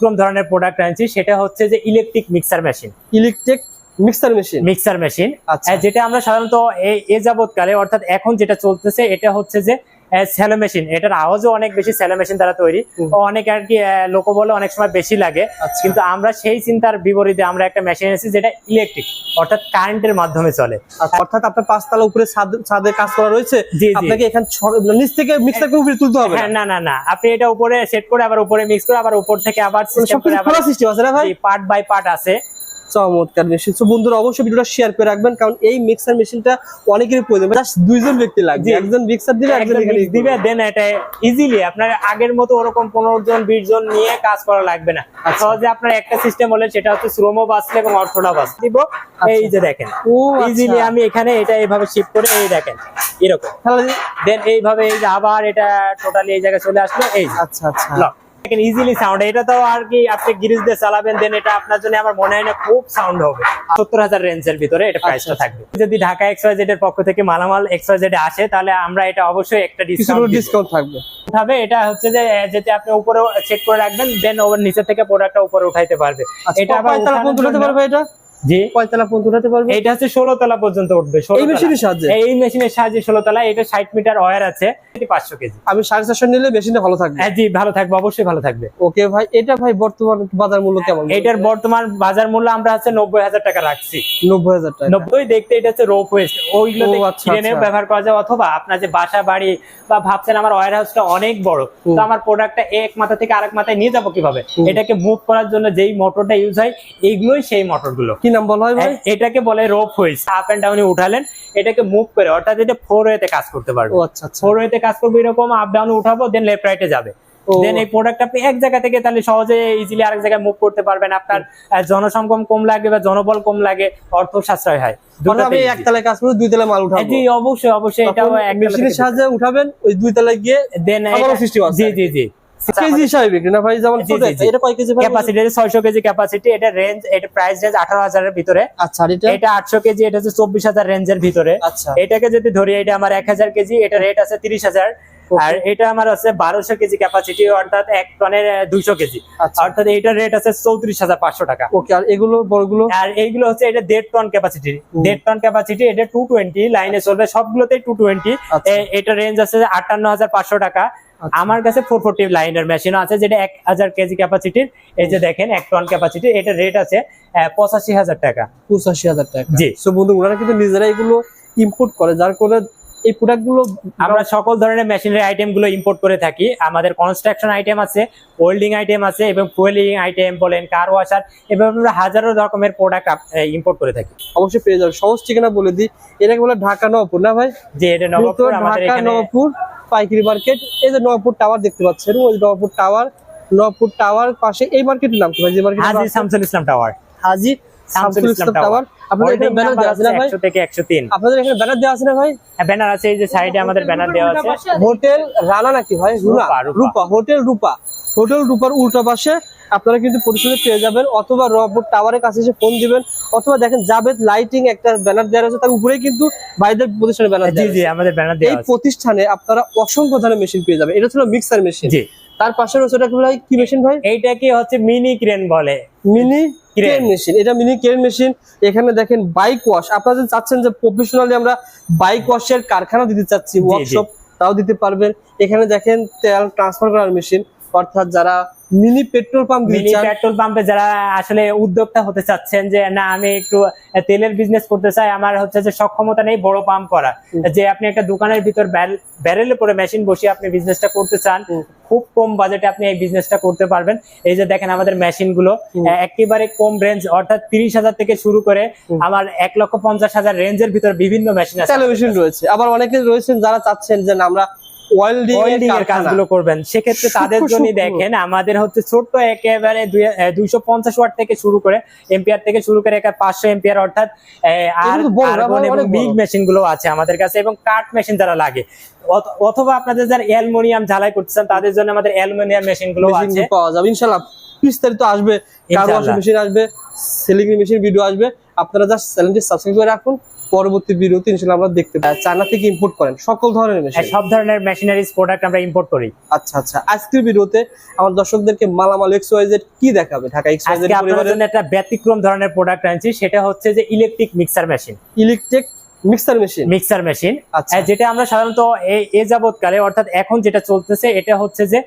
ব্যতিক্রম ধরনের প্রোডাক্ট আনছি সেটা হচ্ছে যে electric mixer machine electric mixer machine mixer machine আচ্ছা। যেটা আমরা সাধারণত এ যাবৎকালে অর্থাৎ এখন যেটা চলতেছে এটা হচ্ছে যে স্যালো মেশিন এটার আওয়াজও অনেক বেশি স্যালো মেশিন দ্বারা তৈরি। অনেক আর কি লোক বলে অনেক সময় বেশি লাগে। আচ্ছা। কিন্তু আমরা সেই চিন্তার বিপরীতে আমরা একটা মেশিন এনেছি যেটা ইলেকট্রিক অর্থাৎ কারেন্টের মাধ্যমে চলে। আচ্ছা, অর্থাৎ আপনার পাঁচতলা উপরে ছাদ- ছাদে কাজ করা রয়েছে। আপনাকে এখান নিচ থেকে মিক্সার করে উপরে তুলতে হবে হ্যাঁ না না না। আপনি এটা উপরে সেট করে আবার উপরে মিক্স করে আবার উপর থেকে আবার সিস্টেম করে আবার সিস্টেম আছে না ভাই? পার্ট বাই পার্ট আছে। চমৎকার মেশিন তো বন্ধুরা অবশ্যই ভিডিওটা শেয়ার করে রাখবেন কারণ এই মিক্সার মেশিনটা অনেকেরই প্রয়োজন। জাস্ট দুইজন ব্যক্তি লাগবে। একজন মিক্সার দিবে একজন এখানে দিবে দেন এটা ইজিলি আপনার আগের মতো ওরকম পনেরো জন বিশ জন নিয়ে কাজ করা লাগবে না। আচ্ছা। সহজে আপনার একটা সিস্টেম হলে সেটা হচ্ছে শ্রমও বাঁচলে এবং অর্থটা বাঁচলে দিব। এই যে দেখেন। ও ইজিলি আচ্ছা। আমি এখানে এটা এইভাবে শিফট করে এই দেখেন। এরকম। দেন এইভাবে এই যে আবার এটা টোটালি এই জায়গায় চলে আসলো এই আচ্ছা আচ্ছা। দেখেন ইজিলি সাউন্ড এটা তো আর কি আপনি গ্রিজ দিয়ে চালাবেন দেন এটা আপনার জন্য আমার মনে হয় না খুব সাউন্ড হবে। সত্তর হাজার রেঞ্জের ভিতরে এটা প্রাইসটা আচ্ছা। থাকবে। যদি ঢাকা এক্সওয়াইজেড এর পক্ষ থেকে মালামাল এক্সওয়াইজেড আসে তাহলে আমরা এটা অবশ্যই একটা ডিসকাউন্ট ডিসকাউন্ট থাকবে। এটা হচ্ছে যে যেটা আপনি উপরে চেক করে রাখবেন দেন ওভার নিচে থেকে প্রোডাক্টটা উপরে উঠাইতে পারবে। আচ্ছা এটা আবার পারবে এটা? জি। কয়তলা পর্যন্ত উঠাতে পারবে? এইটা হচ্ছে ষোলো তলা পর্যন্ত উঠবে এই মেশিনের সাহায্যে? এই মেশিনের সাহায্যে ষোলো তলা এটা ষাট মিটার ওয়ার আছে পাঁচশো কেজি। আমি সাড়ে চারশো নিলে মেশিনটা ভালো থাকবে? হ্যাঁ জি ভালো থাকবে অবশ্যই ভালো থাকবে। ওকে ভাই এটা ভাই বর্তমান বাজার মূল্য কেমন? এটার বর্তমান বাজার মূল্য আমরা হচ্ছে নব্বই হাজার টাকা রাখছি। নব্বই হাজার টাকা। নব্বই দেখতে এটা হচ্ছে রোপ ওয়েস্ট ওইগুলোতে ও, আচ্ছা, আচ্ছা। ব্যবহার করা যায় অথবা আপনার যে বাসা বাড়ি বা ভাবছেন আমার ওয়ার হাউসটা অনেক বড় তো আমার প্রোডাক্টটা এক মাথা থেকে আরেক মাথায় নিয়ে যাব কীভাবে? এটাকে মুভ করার জন্য যেই মোটরটা ইউজ হয় এইগুলোই সেই মোটরগুলো কি নাম বলা হয় ভাই? এটাকে বলে রোপ হুইলস আপ এন্ড ডাউনে উঠালেন। এটাকে মুভ করে অর্থাৎ এটা ফোর ওয়েতে কাজ করতে পারবে। ও আচ্ছা আচ্ছা। ফোর ওয়েতে কাজ করবে এরকম আপ ডাউনে উঠাবো দেন লেফট রাইটে যাবে। দেন এই প্রোডাক্ট আপনি এক জায়গা থেকে তাহলে সহজে ইজিলি আরেক জায়গায় মুভ করতে পারবেন। আপনার জনসংখ্যম কম লাগে বা জনবল কম লাগে অর্থ সাশ্রয় হয় আমি easy। একতলায় কাজ করে দুই তলায় মাল উঠাবো। জি অবশ্যই অবশ্যই এটাও একটা মেশিনের সাহায্যে উঠাবেন ওই দুই তলায় গিয়ে দেন জি জি জি। কেজি হিসাবে বিক্রি না ভাই? যেমন। এটা কয় কেজি ক্যাপাসিটি ক্যাপাসিটি ছয়শো কেজি ক্যাপাসিটি এটা রেঞ্জ এটা প্রাইস রেঞ্জ আঠারো হাজারের ভিতরে। আচ্ছা এটা? এটা আটশো কেজি এটা হচ্ছে চব্বিশ হাজার রেঞ্জের ভিতরে। আচ্ছা। এটাকে যদি ধরি এটা আমার এক হাজার কেজি এটা রেট আছে তিরিশ হাজার। Okay. আর এটা আমার আছে বারোশো কেজি ক্যাপাসিটি অর্থাৎ এক টনের দুইশো কেজি। আচ্ছা। অর্থাৎ এটার রেট আছে চৌত্রিশ হাজার পাঁচশো টাকা। ওকে আর এগুলো বড়গুলো? আর এইগুলো হচ্ছে এটা দেড় টন ক্যাপাসিটি দেড় টন ক্যাপাসিটি এটা টু টোয়েন্টি লাইনে চলবে সবগুলোতেই টু টোয়েন্টি এটা রেঞ্জ আছে আটান্ন হাজার পাঁচশো টাকা। আচ্ছা। আমার কাছে ফোর ফোরটি লাইনের মেশিন আছে যেটা এক হাজার কেজি ক্যাপাসিটির এই যে দেখেন এক টন ক্যাপাসিটি এটা রেট আছে পঁচাশি হাজার টাকা। পঁচাশি হাজার টাকা। জি। সো বন্ধু ওনারা কিন্তু নিজেরা এগুলো ইম্পোর্ট করে যার করে এই প্রোডাক্টগুলো আমরা সকল ধরনের মেশিনারি আইটেমগুলো ইম্পোর্ট করে থাকি। আমাদের কনস্ট্রাকশন আইটেম আছে ওয়েল্ডিং আইটেম আছে এবং ফুয়েলিং আইটেম বলেন কার ওয়াশার এভাবে আমরা হাজারো রকমের প্রোডাক্ট ইম্পোর্ট করে থাকি। অবশ্যই পেয়ে যাবে সহজ ঠিকানা বলে দিই এটাকে বলে ঢাকা নবপুর না ভাই? যে এটা মূলত নবাবপুর আমাদের ঢাকা এখানে নবপুর পাইকারি মার্কেট এই যে নবপুর টাওয়ার দেখতে পাচ্ছেন ওই নবপুর টাওয়ার নবপুর টাওয়ার পাশে এই মার্কেটের নাম কি ভাই? যে মার্কেট হাজি শামসুল ইসলাম টাওয়ার হাজি আপনাদের এখানে ব্যানার দেওয়া আছে না ভাই? ব্যানার দেওয়া আছে না ভাই? ব্যানার আছে এই যে সাইডে আমাদের ব্যানার দেওয়া আছে। হোটেল রানা নাকি ভাই? রুনা? রূপা, রূপা। রূপা হোটেল রূপা। হোটেল রূপার উল্টা পাশে আপনারা কিন্তু পরিষদে পেয়ে যাবেন অথবা রবপুর টাওয়ারের কাছে এসে ফোন দিবেন অথবা দেখেন জাবেদ লাইটিং একটা ব্যানার দেওয়া আছে তার উপরেই কিন্তু ভাইদের প্রতিষ্ঠানের ব্যানার জি জি আমাদের ব্যানার এই দেওয়া প্রতিষ্ঠানে আপনারা অসংখ্য ধরনের মেশিন পেয়ে যাবেন। এটা ছিল মিক্সার মেশিন জি। তার পাশে রয়েছে ওটা কি মেশিন ভাই? এইটা কি হচ্ছে মিনি ক্রেন বলে। মিনি। ক্রেন মেশিন এটা মিনি ক্রেন মেশিন এখানে দেখেন বাইক ওয়াশ আপনারা যদি চাচ্ছেন যে প্রফেশনালি আমরা বাইক ওয়াশের কারখানা দিতে চাচ্ছি ওয়ার্কশপ তাও দিতে পারবেন। এখানে দেখেন তেল ট্রান্সফার করার মেশিন অর্থাৎ যারা mini petrol pump mini petrol পাম্পে যারা আসলে উদ্যোক্তা হতে চাচ্ছেন যে না আমি একটু তেলের বিজনেস করতে চাই আমার হচ্ছে যে সক্ষমতা নেই বড় পাম্প করা যে আপনি একটা দোকানের ভিতর ব্যারেলে পরে মেশিন বসিয়ে আপনি বিজনেসটা করতে চান খুব কম বাজেটে আপনি এই বিজনেসটা করতে পারবেন। এই যে দেখেন আমাদের মেশিনগুলো একেবারে কম রেঞ্জ অর্থাৎ তিরিশ হাজার থেকে শুরু করে আমার এক লক্ষ পঞ্চাশ হাজার রেঞ্জের ভিতর বিভিন্ন মেশিন আছে। মেশিন রয়েছে। আবার অনেকে রয়েছেন যারা চাচ্ছেন যে আমরা ওয়েল্ডিং এর কাজগুলো করবেন। সেক্ষেত্রে তাদের জন্য দেখেন আমাদের হচ্ছে ছোট্ট একেবারে দুইশো পঞ্চাশ ওয়াট থেকে শুরু করে এম্পিয়ার থেকে শুরু করে পাঁচশো এম্পিয়ার অর্থাৎ আর্গন এবং বিগ মেশিনগুলো আছে আমাদের কাছে এবং কাঠ মেশিন যারা লাগে। অথবা আপনাদের যারা অ্যালুমিনিয়াম ঝালাই করতেছেন তাদের জন্য আমাদের অ্যালুমিনিয়াম মেশিনগুলো আছে। পাওয়া যাবে। ইনশাল্লাহ বিস্তারিত আসবে। কার ওয়াশিং মেশিন আসবে সিলিং মেশিন ভিডিও আসবে। আপনারা জাস্ট চ্যানেলটি সাবস্ক্রাইব করে রাখুন। পরবর্তী ভিডিওতে ইনশাআল্লাহ আমরা দেখতে পাই চায়না থেকে ইম্পোর্ট করেন। সকল ধরনের মেশিন সব ধরনের মেশিনারিজ প্রোডাক্ট আমরা ইম্পোর্ট করি। আচ্ছা আচ্ছা। আজকের ভিডিওতে আমার দর্শকদেরকে মালামাল এক্স ওয়াই জেড কি দেখাবে? ঢাকা এক্স ওয়াই জেড পরিবারের জন্য একটা ব্যতিক্রম ধরনের প্রোডাক্ট আনছি। সেটা হচ্ছে যে electric mixer machine electric mixer machine mixer machine আচ্ছা। যেটা আমরা সাধারণত এ- এ যাবৎকালে অর্থাৎ এখন যেটা চলতেছে এটা হচ্ছে যে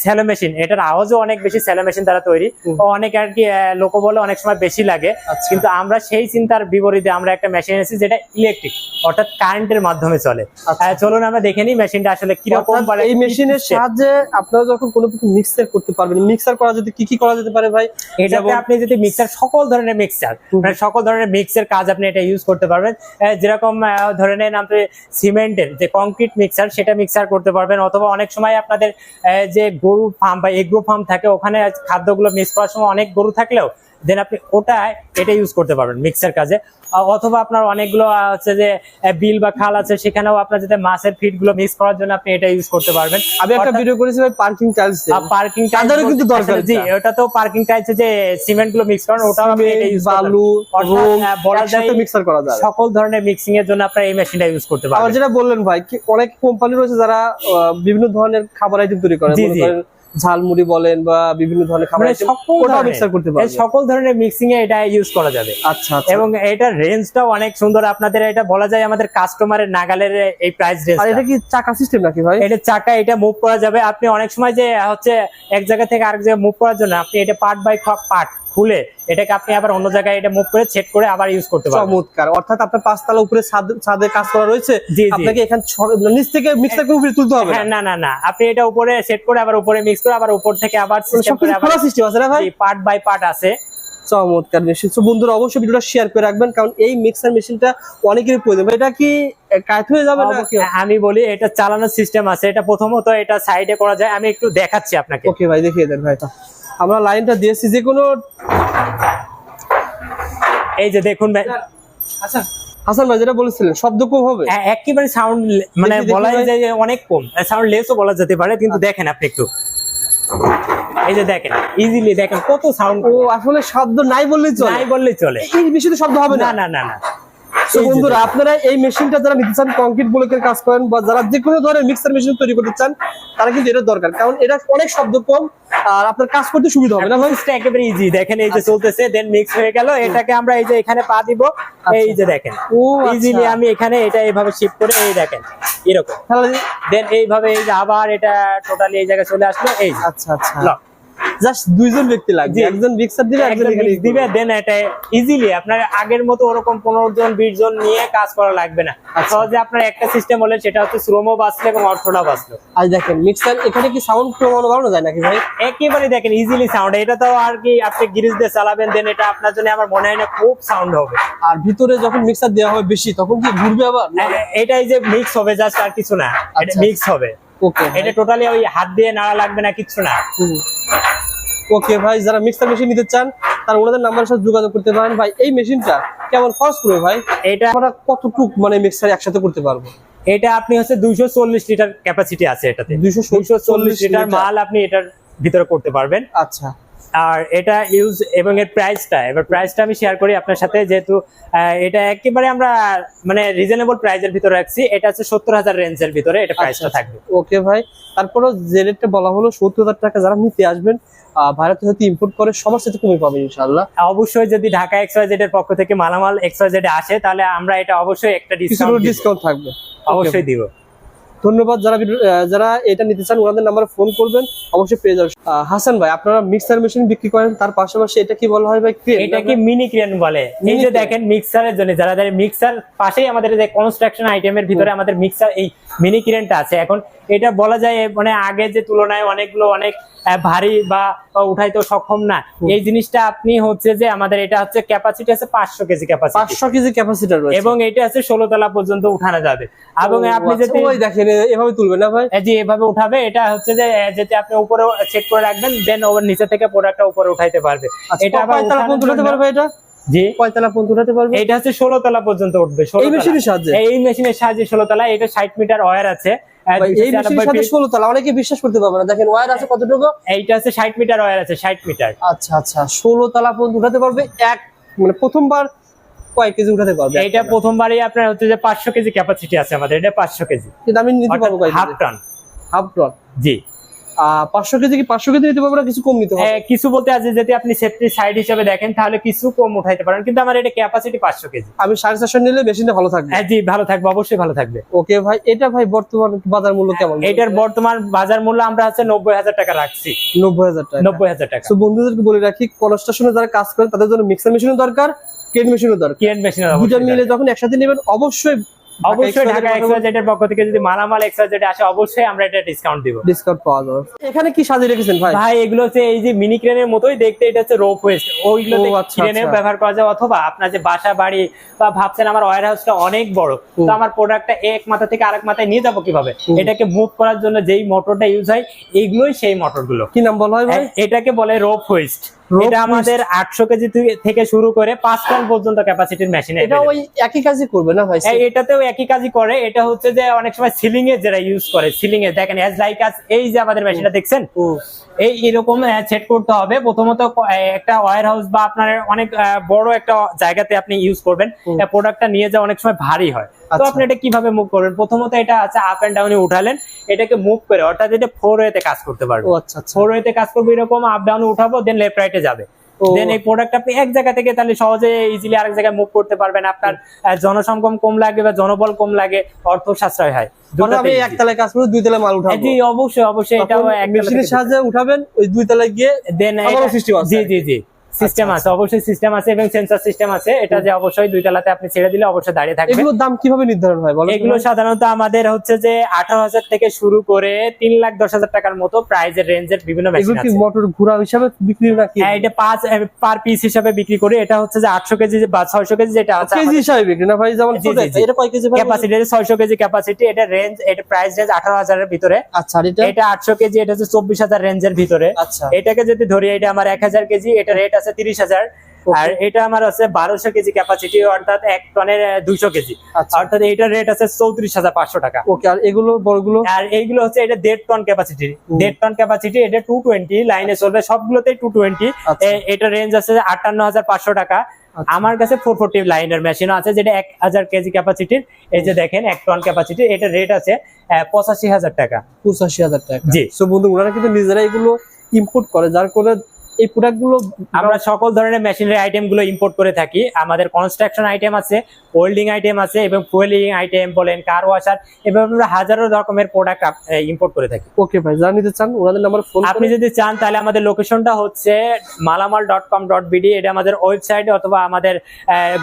স্যালো মেশিন এটার আওয়াজও অনেক বেশি স্যালো মেশিন দ্বারা তৈরি। অনেক আর কি লোক বলে অনেক সময় বেশি লাগে। আচ্ছা। কিন্তু আমরা সেই চিন্তার বিপরীতে আমরা একটা মেশিন এনেছি যেটা ইলেকট্রিক অর্থাৎ কারেন্টের মাধ্যমে চলে। আচ্ছা। চলুন আমরা দেখে নিই মেশিনটা আসলে কীরকম মানে এই মেশিনের সাহায্যে আপনারা যখন কোনো কিছু মিক্সার করতে পারবেন মিক্সার করা যেতে কি কি করা যেতে পারে ভাই? এটাতে আপনি যদি মিক্সার সকল ধরনের মিক্সার মানে সকল ধরনের মিক্সের কাজ আপনি এটা ইউজ করতে পারবেন। যেরকম আহ, ধরে নেন আপনি সিমেন্টের যে কংক্রিট মিক্সার সেটা মিক্সার করতে পারবেন। অথবা অনেক সময় আপনাদের যে গরু ফার্ম বা এগ্রো ফার্ম থাকে ওখানে খাদ্যগুলো মিক্স করার সময় অনেক গরু থাকলেও দেন আপনি ওটা এটা ইউজ করতে পারবেন মিক্সার কাজে। অথবা আপনার অনেকগুলো হচ্ছে যে বিল বা খাল আছে সেখানেও আপনার যাতে মাছের ফিডগুলো মিক্স করার জন্য আপনি এটা ইউজ করতে পারবেন। আমি একটা ভিডিও করেছি ভাই পার্কিং টাইলস পার্কিং তাদেরও কিন্তু দরকার জি। ওটা তো পার্কিং টাইলসে যে সিমেন্টগুলো মিক্স করেন ওটাও আপনি এটা ইউজ বালু বলা একসাথে মিক্সার করা যায়। সকল ধরনের মিক্সিং এর জন্য আপনারা এই মেশিনটা ইউজ করতে পারবেন। যেটা বললেন ভাই কি অনেক কোম্পানি রয়েছে যারা বিভিন্ন ধরনের খাবার আইটেম তৈরি করে। ঝালমুড়ি বলেন বা বিভিন্ন ধরনের খাবার মানে মিক্সার করতে এই সকল ধরনের মিক্সিং এ এটা ইউজ করা যাবে। আচ্ছা আচ্ছা। এবং এটার রেঞ্জটাও অনেক সুন্দর। আপনাদের এটা বলা যায় আমাদের কাস্টমারের নাগালের এই প্রাইস রেঞ্জ আর এটা কি চাকা সিস্টেম নাকি ভাই? এটা চাকা এটা মুভ করা যাবে। আপনি অনেক সময় যে হচ্ছে এক জায়গা থেকে আরেক জায়গায় মুভ করার জন্য আপনি এটা পার্ট বাই পার্ট খুলে এটাকে আপনি আবার অন্য জায়গায় এটা মুভ করে সেট করে আবার ইউজ করতে পারবেন। চমৎকার। অর্থাৎ আপনার পাঁচতলা উপরে ছাদ- ছাদে কাজ করা রয়েছে আপনাকে এখানে নিচ থেকে মিক্সার করে উপরে তুলতে হবে হ্যাঁ না না না। আপনি এটা উপরে সেট করে আবার উপরে মিক্স করে আবার উপর থেকে আবার সিস্টেম করে আবার সিস্টেম আছে না ভাই? পার্ট বাই পার্ট আছে। চমৎকার মেশিন তো বন্ধুরা অবশ্যই ভিডিওটা শেয়ার করে রাখবেন কারণ এই মিক্সার মেশিনটা অনেকেরই প্রয়োজন। এটা কি আহ, হয়ে যাবে না? আমি বলি এটা চালানোর সিস্টেম আছে। এটা প্রথমত এটা সাইডে করা যায়। আমি একটু দেখাচ্ছি আপনাকে। ওকে ভাই দেখিয়ে দেন ভাই। আমরা লাইনটা দিয়েছি যে কোনো এই যে দেখুন ভাই, আচ্ছা হাসান ভাই যেটা বলেছিলেন শব্দ কম হবে। এ- একেবারে সাউন্ড মানে বলা যায় অনেক কম। সাউন্ড লেসও বলা যেতে পারে কিন্তু দেখেন আপনি একটু। এই যে দেখেন ইজিলি দেখেন কত সাউন্ড ও আসলে শব্দ নাই বললেই চলে। নাই বললেই চলে। এই মেশিনে শব্দ হবে না। না না না বন্ধুরা আপনারা এই মেশিনটা যারা নিতে চান কংক্রিট ব্লকের কাজ করেন বা যারা যে কোনো ধরনের মিক্সার মেশিন তৈরি করতে চান তারা কিন্তু এটা দরকার। কারণ এটা অনেক শব্দ কম আর আপনার কাজ করতে সুবিধা হবে না ভাই? এটা একেবারে ইজি দেখেন এই যে আচ্ছা। চলতেছে দেন মিক্স হয়ে গেল। এটাকে আমরা এই যে এখানে পা দিব। এই যে দেখেন। ও ইজিলি আমি এখানে এটা এইভাবে শিফট করে এই দেখেন এরকম। দেন এইভাবে এই যে আবার এটা টোটালি এই জায়গায় চলে আসলো এই আচ্ছা আচ্ছা। জাস্ট দুইজন ব্যক্তি লাগবে। একজন মিক্সার দিবে একজন দিবে দেন এটা ইজিলি আপনার আগের মতো ওরকম পনেরো জন বিশ জন নিয়ে কাজ করা লাগবে না। আচ্ছা। সহজে আপনার একটা সিস্টেম হলে সেটা হচ্ছে শ্রমও বাঁচলো এবং অর্থটা বাঁচলো আজ দেখেন মিক্সার এখানে কি সাউন্ড কমানো বাড়ানো যায় নাকি ভাই? একেবারে দেখেন ইজিলি সাউন্ড এটা তো আর কি আপনি গিরিজ দিয়ে চালাবেন দেন এটা আপনার জন্য আমার মনে হয় না খুব সাউন্ড হবে। আর ভিতরে যখন মিক্সার দেওয়া হবে বেশি তখন কি ঘুরবে আবার? এটাই যে মিক্স হবে জাস্ট আর কিছু না। এটা আচ্ছা। মিক্স হবে। ওকে এটা টোটালি ওই হাত দিয়ে নাড়া লাগবে না কিচ্ছু না। ওকে ভাই যারা মিক্সার মেশিন নিতে চান তার ওনাদের নাম্বারের সাথে যোগাযোগ করতে পারেন। ভাই এই মেশিনটা কেমন খরচ করবে ভাই? এটা আমরা কতটুকু মানে মিক্সার একসাথে করতে পারব? এটা আপনি হচ্ছে দুইশো চল্লিশ লিটার ক্যাপাসিটি আছে এটাতে। দুইশো লিটার মাল আপনি এটার ভিতরে করতে পারবেন। আচ্ছা। আর এটা ইউজ এবং এর প্রাইসটা এবার প্রাইসটা আমি শেয়ার করি আপনার সাথে যেহেতু এটা একেবারে আমরা মানে রিজনেবল প্রাইসের ভিতরে রাখছি। এটা হচ্ছে সত্তর হাজার রেঞ্জের ভিতরে এটা প্রাইসটা আচ্ছা, থাকবে। ওকে ভাই। তারপরও যে রেটটা বলা হলো সত্তর হাজার টাকা যারা নিতে আসবেন ভারত হয়তো ইম্পোর্ট করে সবার সাথে কমে পাবেন ইনশাল্লাহ অবশ্যই যদি ঢাকা এক্সওয়াইজেড এর পক্ষ থেকে মালামাল এক্সওয়াইজেড আসে তাহলে আমরা এটা অবশ্যই একটা ডিসকাউন্ট ডিসকাউন্ট থাকবে। অবশ্যই দিব। ধন্যবাদ যারা যারা এটা নিতে চান ওনাদের নাম্বারে ফোন করবেন অবশ্যই পেয়ে যাবেন। হাসান ভাই আপনারা মিক্সার মেশিন বিক্রি করেন তার পাশাপাশি এটা কি বলা হয় ভাই? এটা কি মিনি ক্রেন বলে? এই যে দেখেন মিক্সারের জন্য যারা যারা মিক্সার পাশেই আমাদের যে কনস্ট্রাকশন আইটেমের ভিতরে আমাদের মিক্সার এই মিনি ক্রেনটা আছে। এখন এটা বলা যায় মানে আগে যে তুলনায় অনেকগুলো অনেক ভারী বা উঠাইতে সক্ষম না। এই জিনিসটা আপনি হচ্ছে যে আমাদের এটা হচ্ছে ক্যাপাসিটি আছে পাঁচশো কেজি ক্যাপাসিটি পাঁচশো কেজি ক্যাপাসিটার রয়েছে। এবং এটা আছে ষোলো তলা পর্যন্ত উঠানো যাবে। এবং আপনি আচ্ছা, যদি দেখেন এভাবে তুলবে না ভাই? যে এভাবে উঠাবে এটা হচ্ছে যে যেতে আপনি উপরে চেক করে রাখবেন দেন ওর নিচে থেকে প্রোডাক্টটা উপরে উঠাইতে পারবে। আচ্ছা, এটা আবার উঠাতে পারবে এটা? জি। কয়তলা পর্যন্ত উঠাতে পারবে? এটা হচ্ছে ষোলো তলা পর্যন্ত উঠবে 16 এই। মেশিনের সাহায্যে? এই মেশিনের সাহায্যে ষোলো তলা এটা ষাট মিটার ওয়ার আছে। এই মেশিনের সাথে feet। ষোলো তলা অনেকে বিশ্বাস করতে পারবে না। দেখেন ওয়ার আছে কতটুকু? এইটা হচ্ছে ষাট মিটার ওয়ার আছে ষাট মিটার। আচ্ছা আচ্ছা ষোলো তলা পর্যন্ত উঠাতে পারবে এক মানে প্রথমবার কয় কেজি উঠাতে পারবে এইটা প্রথমবারই আপনার হচ্ছে যে পাঁচশো কেজি ক্যাপাসিটি আছে আমাদের এটা পাঁচশো কেজি। কিন্তু আমি নিতে পারব হাফ টন হাফ টন জি। পাঁচশো কেজি কি পাঁচশো কেজি নিতে পারব না কিছু কম নিতে হবে? কিছু বলতে আছে যদি আপনি সেফটি সাইড হিসেবে দেখেন তাহলে কিছু কম উঠাইতে পারেন। কিন্তু আমার এটা ক্যাপাসিটি পাঁচশো কেজি। আমি সাড়ে চারশো নিলে মেশিনটা ভালো থাকবে। হ্যাঁ জি ভালো থাকবে অবশ্যই ভালো থাকবে। ওকে ভাই এটা ভাই বর্তমান বাজার মূল্য কেমন? এটার বর্তমান বাজার মূল্য আমরা হচ্ছে নব্বই হাজার টাকা রাখছি। নব্বই হাজার টাকা। নব্বই হাজার টাকা। তো বন্ধুদেরকে বলে রাখি কনস্ট্রাকশনে যারা কাজ করেন তাদের জন্য মিক্সার মেশিনের দরকার কেন মেশিনের দরকার। কিয়েন মেশিন দুটো মিলে যখন একসাথে নেবেন অবশ্যই অবশ্যই ঢাকা পক্ষ থেকে যদি মালামাল আসে অবশ্যই আমরা এটা ডিসকাউন্ট দিব। ডিসকাউন্ট পাওয়া যাবে। এখানে কি সাজিয়ে রেখেছেন ভাই? ভাই এগুলো হচ্ছে এই যে মিনি ক্রেনের মতোই দেখতে এটা হচ্ছে রোপ ওয়েস্ট ওইগুলোতে আচ্ছা, ক্রেনে আচ্ছা। ব্যবহার করা যায় অথবা আপনার যে বাসা বাড়ি বা ভাবছেন আমার হাউসটা অনেক বড় তো আমার প্রোডাক্টটা এক মাথা থেকে আরেক মাথায় নিয়ে যাব কীভাবে? এটাকে মুভ করার জন্য যেই মোটরটা ইউজ হয় এইগুলোই সেই মোটরগুলো কি নাম বলা হয় ভাই? এটাকে বলে রোপ হোয়েস্ট Rope এটা। আমাদের আটশো কেজি থেকে শুরু করে পাঁচ টন পর্যন্ত ক্যাপাসিটির মেশিন এটা ওই একই কাজই করবে না ভাই? এটাতেও একই কাজই করে। এটা হচ্ছে যে অনেক সময় সিলিং এ যারা ইউজ করে সিলিং এ দেখেন এজ লাইক আস এই যে আমাদের মেশিনটা দেখছেন। এই এরকম সেট করতে হবে। প্রথমত একটা ওয়ার হাউস বা আপনার অনেক বড় একটা জায়গাতে আপনি ইউজ করবেন। প্রোডাক্টটা নিয়ে যাওয়া অনেক সময় ভারী হয়। তো আচ্ছা। আপনি এটা কীভাবে মুভ করবেন? প্রথমত এটা আছে আপ এন্ড ডাউনে উঠালেন এটাকে মুভ করে অর্থাৎ এটা ফোর ওয়েতে কাজ করতে পারবে ও আচ্ছা আচ্ছা। ফোর ওয়েতে কাজ করবে এরকম আপ ডাউনে উঠাবো দেন লেফট রাইটে যাবে। দেন এই প্রোডাক্ট আপনি এক জায়গা থেকে তাহলে সহজে ইজিলি আরেক জায়গায় মুভ করতে পারবেন আপনার জনসংখ্যম কম লাগে বা জনবল কম লাগে অর্থ সাশ্রয় হয় আমি easy। একতলায় কাজ করে দুই তলায় মাল উঠাবো। জি অবশ্যই অবশ্যই এটাও একটা মেশিনের সাহায্যে উঠাবেন ওই দুই তলায় গিয়ে দেন জি জি জি। সিস্টেম আছে অবশ্যই সিস্টেম আছে এবং সেন্সর সিস্টেম আছে। এটা যে অবশ্যই দুই তলাতে আপনি ছেড়ে দিলে অবশ্যই দাঁড়িয়ে থাকবে। এগুলোর দাম কীভাবে নির্ধারণ হয় বলো এগুলো সাধারণত আমাদের হচ্ছে যে আঠারো হাজার থেকে শুরু করে তিন লাখ দশ হাজার টাকার মতো প্রাইজের রেঞ্জের বিভিন্ন মেশিন এগুলো কি আছে। মোটর ঘোরা হিসাবে বিক্রি নাকি? হ্যাঁ, এটা পাঁচ পার পিস হিসাবে বিক্রি করি। এটা হচ্ছে যে আটশো কেজি বা ছয়শো কেজি যেটা আছে কেজি হিসাবে বিক্রি না ভাই যেমন। এটা কয় কেজি ক্যাপাসিটি ছয়শো কেজি ক্যাপাসিটি এটা রেঞ্জ এটা প্রাইস রেঞ্জ আঠারো হাজারের ভিতরে। আচ্ছা এটা? এটা আটশো কেজি এটা হচ্ছে চব্বিশ হাজার রেঞ্জের ভিতরে। আচ্ছা। এটাকে যদি ধরি এটা আমার এক হাজার কেজি। এটা রেট আছে তিরিশ হাজার। আর এটা আমার আছে বারোশো কেজি ক্যাপাসিটি অর্থাৎ এক টনের দুইশো কেজি। আচ্ছা। অর্থাৎ এইটার রেট আছে চৌত্রিশ হাজার পাঁচশো টাকা। ওকে আর এগুলো বড়গুলো? আর এইগুলো হচ্ছে এটা দেড় টন ক্যাপাসিটি দেড় টন ক্যাপাসিটি এটা টু টোয়েন্টি লাইনে চলবে সবগুলোতেই টু টোয়েন্টি আচ্ছা। এটা রেঞ্জ আছে আটান্ন হাজার পাঁচশো টাকা। আচ্ছা। আমার কাছে ফোর ফোরটি লাইনের মেশিনও আছে যেটা এক হাজার কেজি ক্যাপাসিটির এই যে দেখেন এক টন ক্যাপাসিটি এটা রেট আছে পঁচাশি হাজার টাকা। পঁচাশি হাজার টাকা। জি। সো বন্ধু ওনারা কিন্তু নিজেরা এগুলো ইম্পোর্ট করে যার করে এই প্রোডাক্টগুলো আমরা সকল ধরনের মেশিনারি আইটেমগুলো ইম্পোর্ট করে থাকি। আমাদের কনস্ট্রাকশন আইটেম আছে ওয়েল্ডিং আইটেম আছে এবং ফুয়েলিং আইটেম বলেন কার ওয়াশার এভাবে আমরা হাজারো রকমের প্রোডাক্ট ইম্পোর্ট করে থাকি। ওকে ভাই যারা নিতে চান ওনাদের নাম্বার ফোন আপনি যদি চান তাহলে আমাদের লোকেশনটা হচ্ছে মালামাল ডট কম ডট বিডি এটা আমাদের ওয়েবসাইট অথবা আমাদের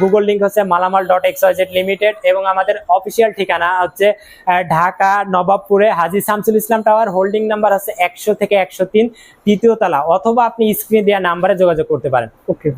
গুগল লিঙ্ক হচ্ছে মালামাল ডট এক্সওয়াইজেড লিমিটেড এবং আমাদের অফিসিয়াল ঠিকানা হচ্ছে Dhaka নবাবপুরে Haji Shamsul Islam tower holding number আছে একশো থেকে একশো তিন তৃতীয় তলা। অথবা আপনি স্ক্রিনে দেওয়া নাম্বারে যোগাযোগ করতে পারেন। ওকে